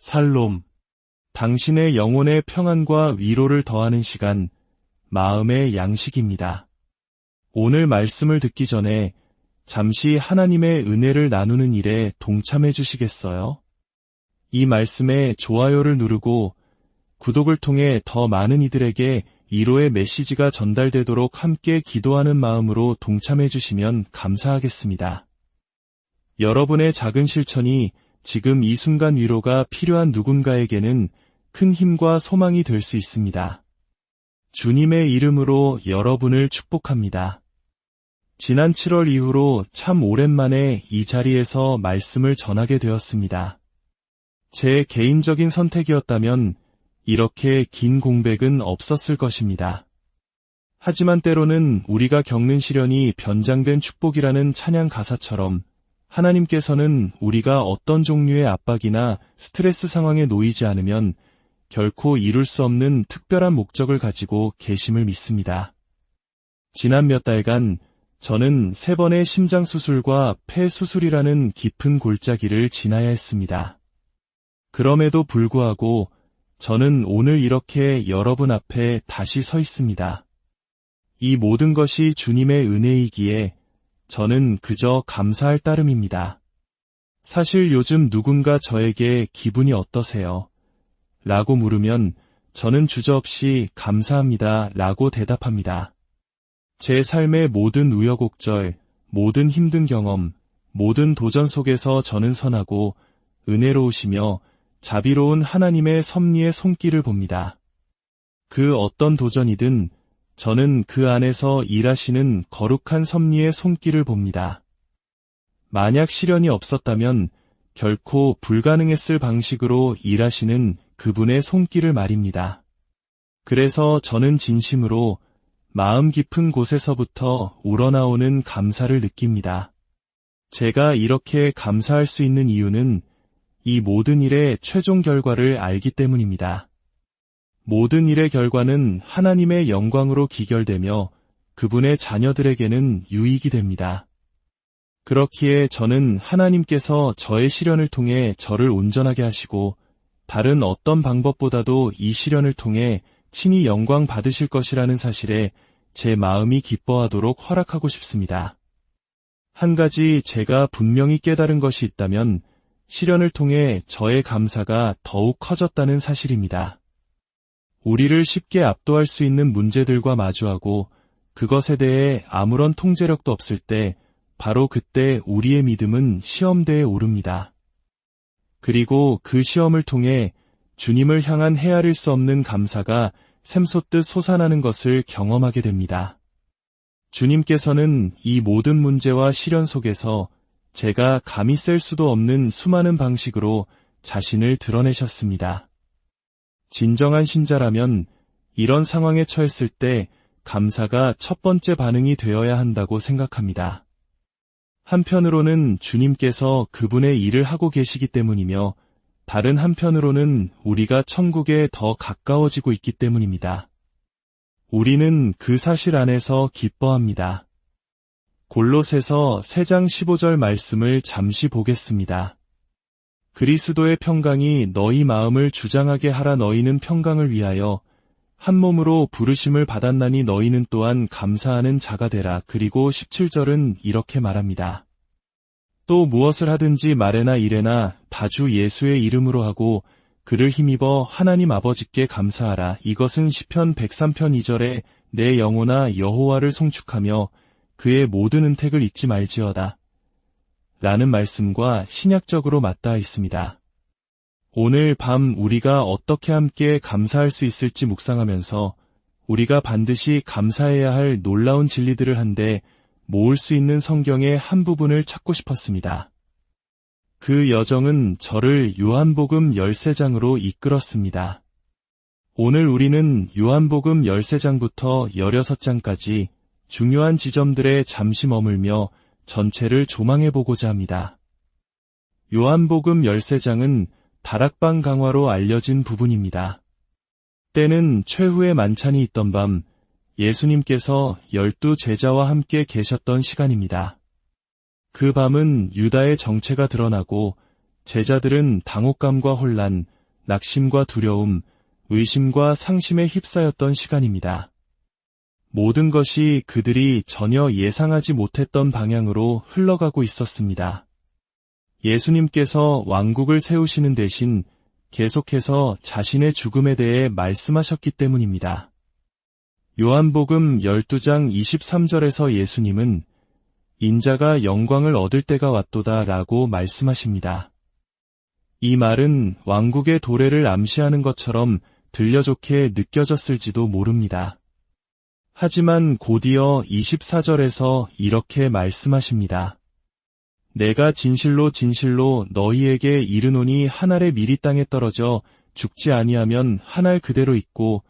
살롬. 당신의 영혼의 평안과 위로를 더하는 시간, 마음의 양식입니다. 오늘 말씀을 듣기 전에 잠시 하나님의 은혜를 나누는 일에 동참해 주시겠어요? 이 말씀에 좋아요를 누르고 구독을 통해 더 많은 이들에게 이로의 메시지가 전달되도록 함께 기도하는 마음으로 동참해 주시면 감사하겠습니다. 여러분의 작은 실천이 지금 이 순간 위로가 필요한 누군가에게는 큰 힘과 소망이 될 수 있습니다. 주님의 이름으로 여러분을 축복합니다. 지난 7월 이후로 참 오랜만에 이 자리에서 말씀을 전하게 되었습니다. 제 개인적인 선택이었다면 이렇게 긴 공백은 없었을 것입니다. 하지만 때로는 우리가 겪는 시련이 변장된 축복이라는 찬양 가사처럼 하나님께서는 우리가 어떤 종류의 압박이나 스트레스 상황에 놓이지 않으면 결코 이룰 수 없는 특별한 목적을 가지고 계심을 믿습니다. 지난 몇 달간 저는 세 번의 심장 수술과 폐 수술이라는 깊은 골짜기를 지나야 했습니다. 그럼에도 불구하고 저는 오늘 이렇게 여러분 앞에 다시 서 있습니다. 이 모든 것이 주님의 은혜이기에 저는 그저 감사할 따름입니다. 사실 요즘 누군가 저에게 기분이 어떠세요? 라고 물으면 저는 주저없이 감사합니다 라고 대답합니다. 제 삶의 모든 우여곡절, 모든 힘든 경험, 모든 도전 속에서 저는 선하고 은혜로우시며 자비로운 하나님의 섭리의 손길을 봅니다. 그 어떤 도전이든 저는 그 안에서 일하시는 거룩한 섭리의 손길을 봅니다. 만약 시련이 없었다면 결코 불가능했을 방식으로 일하시는 그분의 손길을 말입니다. 그래서 저는 진심으로 마음 깊은 곳에서부터 우러나오는 감사를 느낍니다. 제가 이렇게 감사할 수 있는 이유는 이 모든 일의 최종 결과를 알기 때문입니다. 모든 일의 결과는 하나님의 영광으로 기결되며 그분의 자녀들에게는 유익이 됩니다. 그렇기에 저는 하나님께서 저의 시련을 통해 저를 온전하게 하시고 다른 어떤 방법보다도 이 시련을 통해 친히 영광 받으실 것이라는 사실에 제 마음이 기뻐하도록 허락하고 싶습니다. 한 가지 제가 분명히 깨달은 것이 있다면 시련을 통해 저의 감사가 더욱 커졌다는 사실입니다. 우리를 쉽게 압도할 수 있는 문제들과 마주하고 그것에 대해 아무런 통제력도 없을 때 바로 그때 우리의 믿음은 시험대에 오릅니다. 그리고 그 시험을 통해 주님을 향한 헤아릴 수 없는 감사가 샘솟듯 솟아나는 것을 경험하게 됩니다. 주님께서는 이 모든 문제와 시련 속에서 제가 감히 셀 수도 없는 수많은 방식으로 자신을 드러내셨습니다. 진정한 신자라면 이런 상황에 처했을 때 감사가 첫 번째 반응이 되어야 한다고 생각합니다. 한편으로는 주님께서 그분의 일을 하고 계시기 때문이며 다른 한편으로는 우리가 천국에 더 가까워지고 있기 때문입니다. 우리는 그 사실 안에서 기뻐합니다. 골로새서 3장 15절 말씀을 잠시 보겠습니다. 그리스도의 평강이 너희 마음을 주장하게 하라 너희는 평강을 위하여 한 몸으로 부르심을 받았나니 너희는 또한 감사하는 자가 되라. 그리고 17절은 이렇게 말합니다. 또 무엇을 하든지 말에나 이래나 다주 예수의 이름으로 하고 그를 힘입어 하나님 아버지께 감사하라. 이것은 시편 103편 2절에 내 영혼아 여호와를 송축하며 그의 모든 은택을 잊지 말지어다. 라는 말씀과 신약적으로 맞닿아 있습니다. 오늘 밤 우리가 어떻게 함께 감사할 수 있을지 묵상하면서 우리가 반드시 감사해야 할 놀라운 진리들을 한데 모을 수 있는 성경의 한 부분을 찾고 싶었습니다. 그 여정은 저를 요한복음 13장으로 이끌었습니다. 오늘 우리는 요한복음 13장부터 16장까지 중요한 지점들에 잠시 머물며 전체를 조망해 보고자 합니다. 요한복음 13장은 다락방 강화로 알려진 부분입니다. 때는 최후의 만찬이 있던 밤 예수님께서 열두 제자와 함께 계셨던 시간입니다. 그 밤은 유다의 정체가 드러나고 제자들은 당혹감과 혼란, 낙심과 두려움, 의심과 상심에 휩싸였던 시간입니다. 모든 것이 그들이 전혀 예상하지 못했던 방향으로 흘러가고 있었습니다. 예수님께서 왕국을 세우시는 대신 계속해서 자신의 죽음에 대해 말씀하셨기 때문입니다. 요한복음 12장 23절에서 예수님은 인자가 영광을 얻을 때가 왔도다 라고 말씀하십니다. 이 말은 왕국의 도래를 암시하는 것처럼 들려 좋게 느껴졌을지도 모릅니다. 하지만 곧이어 24절에서 이렇게 말씀하십니다. 내가 진실로 진실로 너희에게 이르노니 한 알의 밀이 땅에 떨어져 죽지 아니하면 한 알 그대로 있고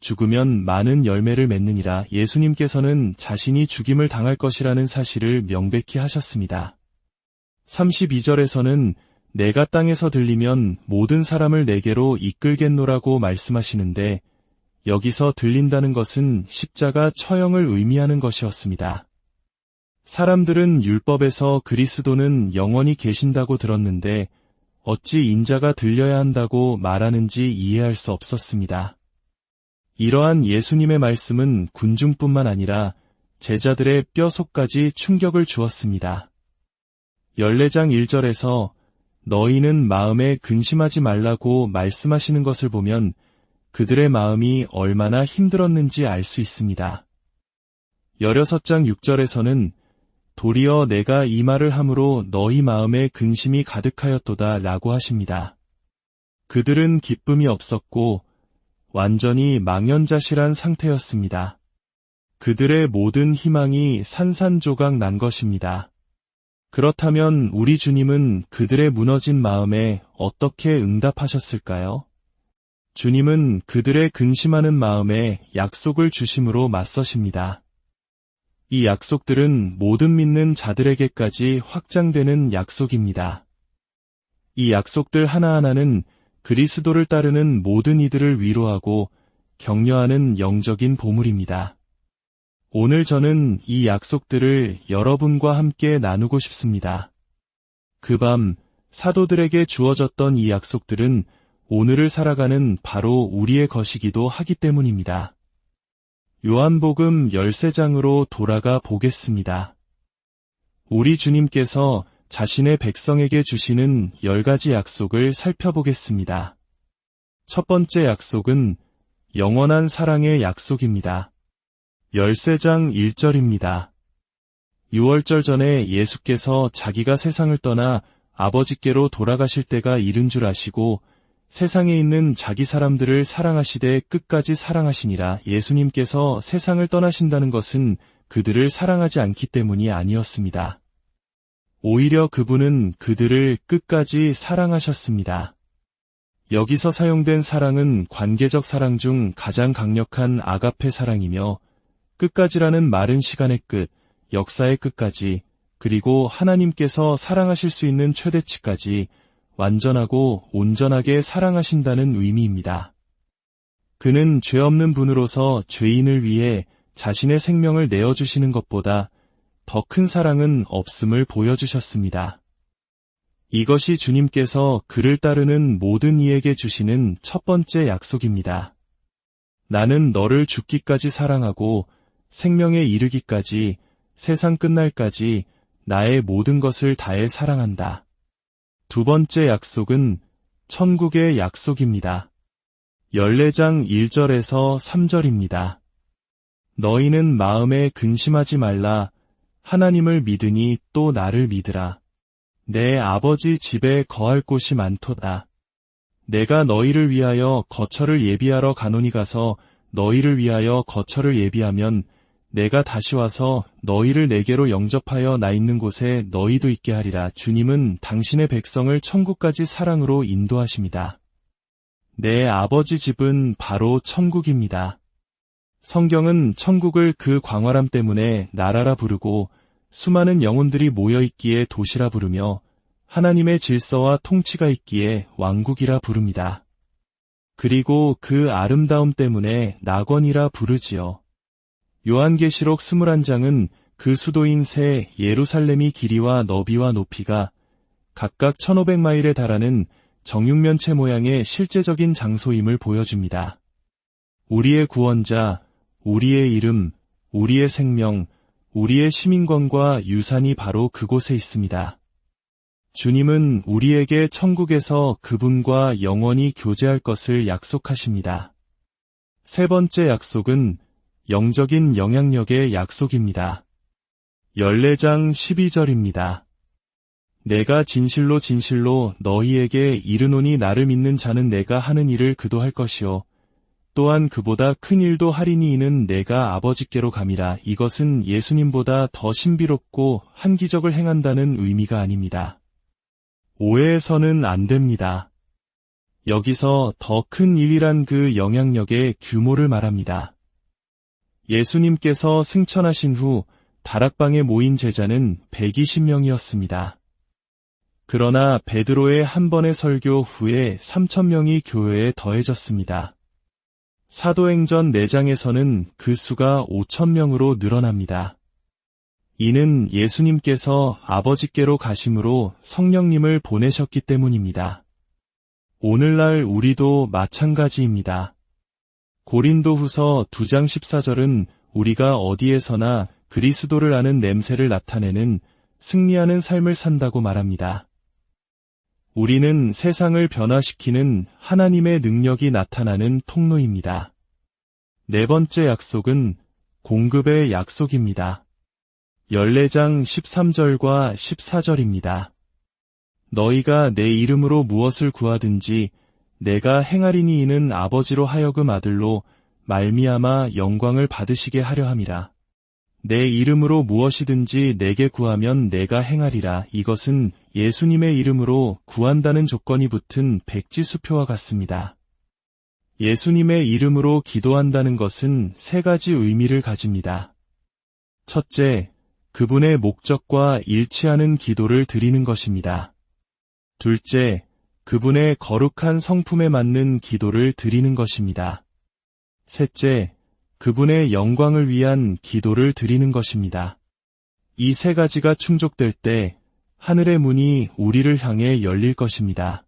죽으면 많은 열매를 맺느니라 예수님께서는 자신이 죽임을 당할 것이라는 사실을 명백히 하셨습니다. 32절에서는 내가 땅에서 들리면 모든 사람을 내게로 이끌겠노라고 말씀하시는데 여기서 들린다는 것은 십자가 처형을 의미하는 것이었습니다. 사람들은 율법에서 그리스도는 영원히 계신다고 들었는데 어찌 인자가 들려야 한다고 말하는지 이해할 수 없었습니다. 이러한 예수님의 말씀은 군중뿐만 아니라 제자들의 뼈속까지 충격을 주었습니다. 14장 1절에서 너희는 마음에 근심하지 말라고 말씀하시는 것을 보면 그들의 마음이 얼마나 힘들었는지 알 수 있습니다. 16장 6절에서는 도리어 내가 이 말을 함으로 너희 마음에 근심이 가득하였도다 라고 하십니다. 그들은 기쁨이 없었고 완전히 망연자실한 상태였습니다. 그들의 모든 희망이 산산조각 난 것입니다. 그렇다면 우리 주님은 그들의 무너진 마음에 어떻게 응답하셨을까요? 주님은 그들의 근심하는 마음에 약속을 주심으로 맞서십니다. 이 약속들은 모든 믿는 자들에게까지 확장되는 약속입니다. 이 약속들 하나하나는 그리스도를 따르는 모든 이들을 위로하고 격려하는 영적인 보물입니다. 오늘 저는 이 약속들을 여러분과 함께 나누고 싶습니다. 그 밤 사도들에게 주어졌던 이 약속들은 오늘을 살아가는 바로 우리의 것이기도 하기 때문입니다. 요한복음 13장으로 돌아가 보겠습니다. 우리 주님께서 자신의 백성에게 주시는 열 가지 약속을 살펴보겠습니다. 첫 번째 약속은 영원한 사랑의 약속입니다. 13장 1절입니다. 6월절 전에 예수께서 자기가 세상을 떠나 아버지께로 돌아가실 때가 이른 줄 아시고 세상에 있는 자기 사람들을 사랑하시되 끝까지 사랑하시니라 예수님께서 세상을 떠나신다는 것은 그들을 사랑하지 않기 때문이 아니었습니다. 오히려 그분은 그들을 끝까지 사랑하셨습니다. 여기서 사용된 사랑은 관계적 사랑 중 가장 강력한 아가페 사랑이며 끝까지라는 말은 시간의 끝, 역사의 끝까지, 그리고 하나님께서 사랑하실 수 있는 최대치까지 완전하고 온전하게 사랑하신다는 의미입니다. 그는 죄 없는 분으로서 죄인을 위해 자신의 생명을 내어주시는 것보다 더 큰 사랑은 없음을 보여주셨습니다. 이것이 주님께서 그를 따르는 모든 이에게 주시는 첫 번째 약속입니다. 나는 너를 죽기까지 사랑하고 생명에 이르기까지 세상 끝날까지 나의 모든 것을 다해 사랑한다. 두 번째 약속은 천국의 약속입니다. 14장 1절에서 3절입니다. 너희는 마음에 근심하지 말라 하나님을 믿으니 또 나를 믿으라. 내 아버지 집에 거할 곳이 많도다. 내가 너희를 위하여 거처를 예비하러 가노니 가서 너희를 위하여 거처를 예비하면 내가 다시 와서 너희를 내게로 영접하여 나 있는 곳에 너희도 있게 하리라. 주님은 당신의 백성을 천국까지 사랑으로 인도하십니다. 내 아버지 집은 바로 천국입니다. 성경은 천국을 그 광활함 때문에 나라라 부르고 수많은 영혼들이 모여 있기에 도시라 부르며 하나님의 질서와 통치가 있기에 왕국이라 부릅니다. 그리고 그 아름다움 때문에 낙원이라 부르지요. 요한계시록 21장은 그 수도인 새 예루살렘이 길이와 너비와 높이가 각각 1500마일에 달하는 정육면체 모양의 실제적인 장소임을 보여줍니다. 우리의 구원자, 우리의 이름, 우리의 생명, 우리의 시민권과 유산이 바로 그곳에 있습니다. 주님은 우리에게 천국에서 그분과 영원히 교제할 것을 약속하십니다. 세 번째 약속은 영적인 영향력의 약속입니다. 14장 12절입니다. 내가 진실로 진실로 너희에게 이르노니 나를 믿는 자는 내가 하는 일을 그도 할 것이요. 또한 그보다 큰 일도 하리니 이는 내가 아버지께로 감이라 이것은 예수님보다 더 신비롭고 한 기적을 행한다는 의미가 아닙니다. 오해해서는 안 됩니다. 여기서 더 큰 일이란 그 영향력의 규모를 말합니다. 예수님께서 승천하신 후 다락방에 모인 제자는 120명이었습니다. 그러나 베드로의 한 번의 설교 후에 3천명이 교회에 더해졌습니다. 사도행전 4장에서는 그 수가 5천명으로 늘어납니다. 이는 예수님께서 아버지께로 가심으로 성령님을 보내셨기 때문입니다. 오늘날 우리도 마찬가지입니다. 고린도 후서 2장 14절은 우리가 어디에서나 그리스도를 아는 냄새를 나타내는 승리하는 삶을 산다고 말합니다. 우리는 세상을 변화시키는 하나님의 능력이 나타나는 통로입니다. 네 번째 약속은 공급의 약속입니다. 14장 13절과 14절입니다. 너희가 내 이름으로 무엇을 구하든지 내가 행하리니 이는 아버지로 하여금 아들로 말미암아 영광을 받으시게 하려 함이라. 내 이름으로 무엇이든지 내게 구하면 내가 행하리라. 이것은 예수님의 이름으로 구한다는 조건이 붙은 백지수표와 같습니다. 예수님의 이름으로 기도한다는 것은 세 가지 의미를 가집니다. 첫째, 그분의 목적과 일치하는 기도를 드리는 것입니다. 둘째, 그분의 거룩한 성품에 맞는 기도를 드리는 것입니다. 셋째, 그분의 영광을 위한 기도를 드리는 것입니다. 이 세 가지가 충족될 때 하늘의 문이 우리를 향해 열릴 것입니다.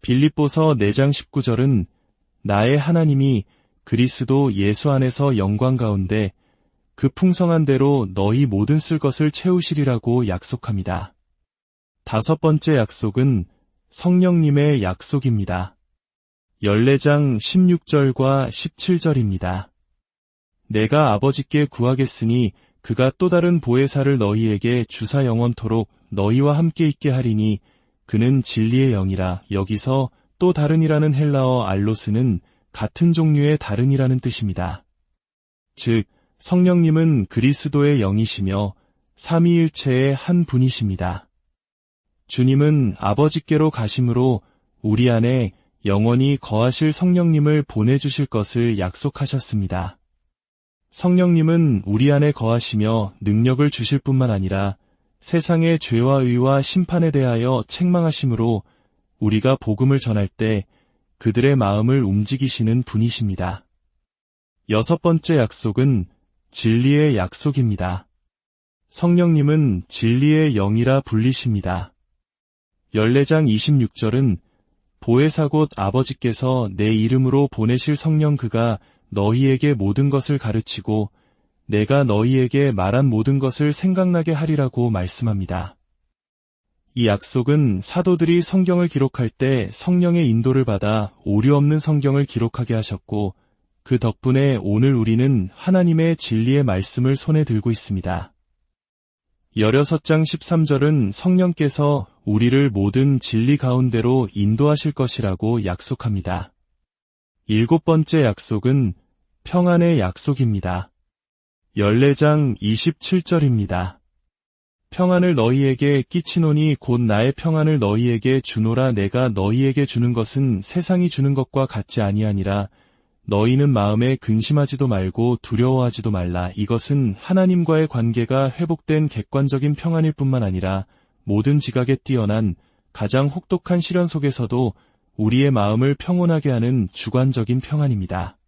빌립보서 4장 19절은 나의 하나님이 그리스도 예수 안에서 영광 가운데 그 풍성한 대로 너희 모든 쓸 것을 채우시리라고 약속합니다. 다섯 번째 약속은 성령님의 약속입니다. 14장 16절과 17절입니다. 내가 아버지께 구하겠으니 그가 또 다른 보혜사를 너희에게 주사 영원토록 너희와 함께 있게 하리니 그는 진리의 영이라 여기서 또 다른이라는 헬라어 알로스는 같은 종류의 다른이라는 뜻입니다. 즉 성령님은 그리스도의 영이시며 삼위일체의 한 분이십니다. 주님은 아버지께로 가심으로 우리 안에 영원히 거하실 성령님을 보내주실 것을 약속하셨습니다. 성령님은 우리 안에 거하시며 능력을 주실 뿐만 아니라 세상의 죄와 의와 심판에 대하여 책망하심으로 우리가 복음을 전할 때 그들의 마음을 움직이시는 분이십니다. 여섯 번째 약속은 진리의 약속입니다. 성령님은 진리의 영이라 불리십니다. 14장 26절은 보혜사 곧 아버지께서 내 이름으로 보내실 성령 그가 너희에게 모든 것을 가르치고 내가 너희에게 말한 모든 것을 생각나게 하리라고 말씀합니다. 이 약속은 사도들이 성경을 기록할 때 성령의 인도를 받아 오류 없는 성경을 기록하게 하셨고 그 덕분에 오늘 우리는 하나님의 진리의 말씀을 손에 들고 있습니다. 16장 13절은 성령께서 우리를 모든 진리 가운데로 인도하실 것이라고 약속합니다. 일곱 번째 약속은 평안의 약속입니다. 14장 27절입니다. 평안을 너희에게 끼치노니 곧 나의 평안을 너희에게 주노라 내가 너희에게 주는 것은 세상이 주는 것과 같지 아니하니라 너희는 마음에 근심하지도 말고 두려워하지도 말라 이것은 하나님과의 관계가 회복된 객관적인 평안일 뿐만 아니라 모든 지각에 뛰어난 가장 혹독한 시련 속에서도 우리의 마음을 평온하게 하는 주관적인 평안입니다.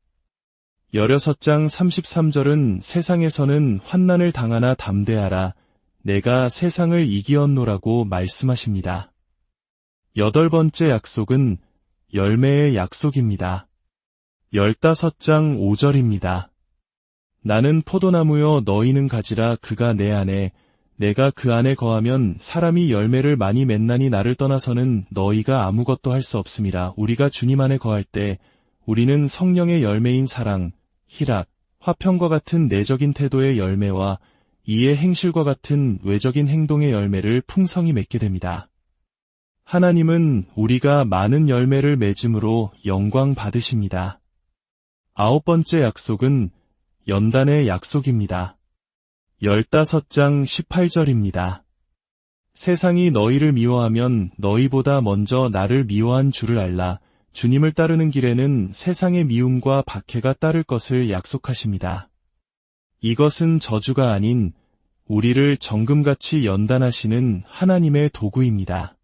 16장 33절은 세상에서는 환난을 당하나 담대하라 내가 세상을 이기었노라고 말씀하십니다. 여덟 번째 약속은 열매의 약속입니다. 열다섯 장 5절입니다. 나는 포도나무여 너희는 가지라 그가 내 안에 내가 그 안에 거하면 사람이 열매를 많이 맺나니 나를 떠나서는 너희가 아무것도 할 수 없음이라 우리가 주님 안에 거할 때 우리는 성령의 열매인 사랑, 희락, 화평과 같은 내적인 태도의 열매와 이의 행실과 같은 외적인 행동의 열매를 풍성히 맺게 됩니다. 하나님은 우리가 많은 열매를 맺음으로 영광 받으십니다. 아홉 번째 약속은 연단의 약속입니다. 열다섯 장 18절입니다. 세상이 너희를 미워하면 너희보다 먼저 나를 미워한 줄을 알라. 주님을 따르는 길에는 세상의 미움과 박해가 따를 것을 약속하십니다. 이것은 저주가 아닌 우리를 정금같이 연단하시는 하나님의 도구입니다.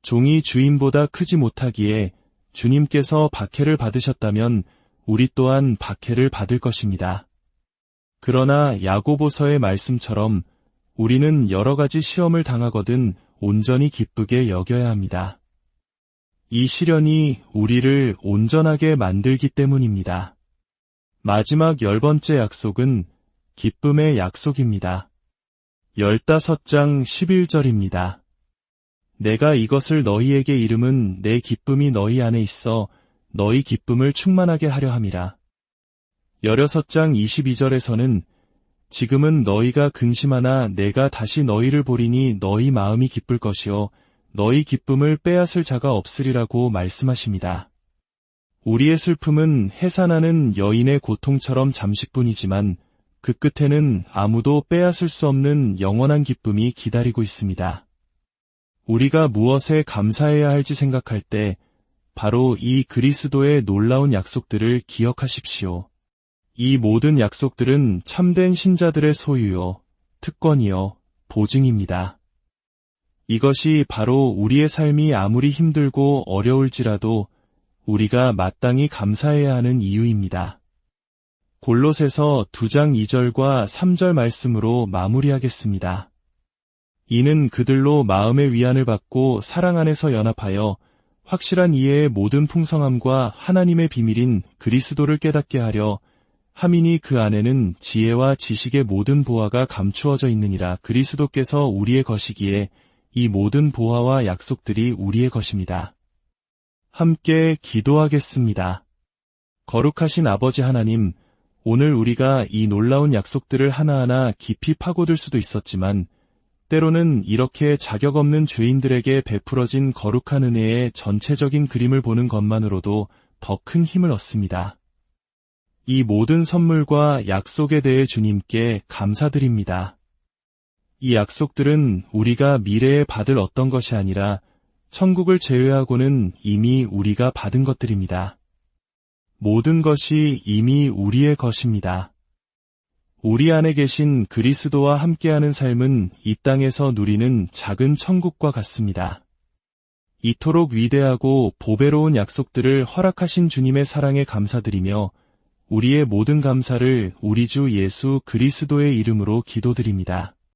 종이 주인보다 크지 못하기에 주님께서 박해를 받으셨다면 우리 또한 박해를 받을 것입니다. 그러나 야고보서의 말씀처럼 우리는 여러 가지 시험을 당하거든 온전히 기쁘게 여겨야 합니다. 이 시련이 우리를 온전하게 만들기 때문입니다. 마지막 열 번째 약속은 기쁨의 약속입니다. 열다섯 장 11절입니다. 내가 이것을 너희에게 이름은 내 기쁨이 너희 안에 있어 너희 기쁨을 충만하게 하려 함이라. 열여섯 장 22절에서는 지금은 너희가 근심하나 내가 다시 너희를 보리니 너희 마음이 기쁠 것이요 너희 기쁨을 빼앗을 자가 없으리라고 말씀하십니다. 우리의 슬픔은 해산하는 여인의 고통처럼 잠시뿐이지만 그 끝에는 아무도 빼앗을 수 없는 영원한 기쁨이 기다리고 있습니다. 우리가 무엇에 감사해야 할지 생각할 때 바로 이 그리스도의 놀라운 약속들을 기억하십시오. 이 모든 약속들은 참된 신자들의 소유요, 특권이요, 보증입니다. 이것이 바로 우리의 삶이 아무리 힘들고 어려울지라도 우리가 마땅히 감사해야 하는 이유입니다. 골롯에서 2장 2절과 3절 말씀으로 마무리하겠습니다. 이는 그들로 마음의 위안을 받고 사랑 안에서 연합하여 확실한 이해의 모든 풍성함과 하나님의 비밀인 그리스도를 깨닫게 하려 하민이 그 안에는 지혜와 지식의 모든 보화가 감추어져 있느니라 그리스도께서 우리의 것이기에 이 모든 보화와 약속들이 우리의 것입니다. 함께 기도하겠습니다. 거룩하신 아버지 하나님, 오늘 우리가 이 놀라운 약속들을 하나하나 깊이 파고들 수도 있었지만 때로는 이렇게 자격 없는 죄인들에게 베풀어진 거룩한 은혜의 전체적인 그림을 보는 것만으로도 더 큰 힘을 얻습니다. 이 모든 선물과 약속에 대해 주님께 감사드립니다. 이 약속들은 우리가 미래에 받을 어떤 것이 아니라 천국을 제외하고는 이미 우리가 받은 것들입니다. 모든 것이 이미 우리의 것입니다. 우리 안에 계신 그리스도와 함께하는 삶은 이 땅에서 누리는 작은 천국과 같습니다. 이토록 위대하고 보배로운 약속들을 허락하신 주님의 사랑에 감사드리며 우리의 모든 감사를 우리 주 예수 그리스도의 이름으로 기도드립니다.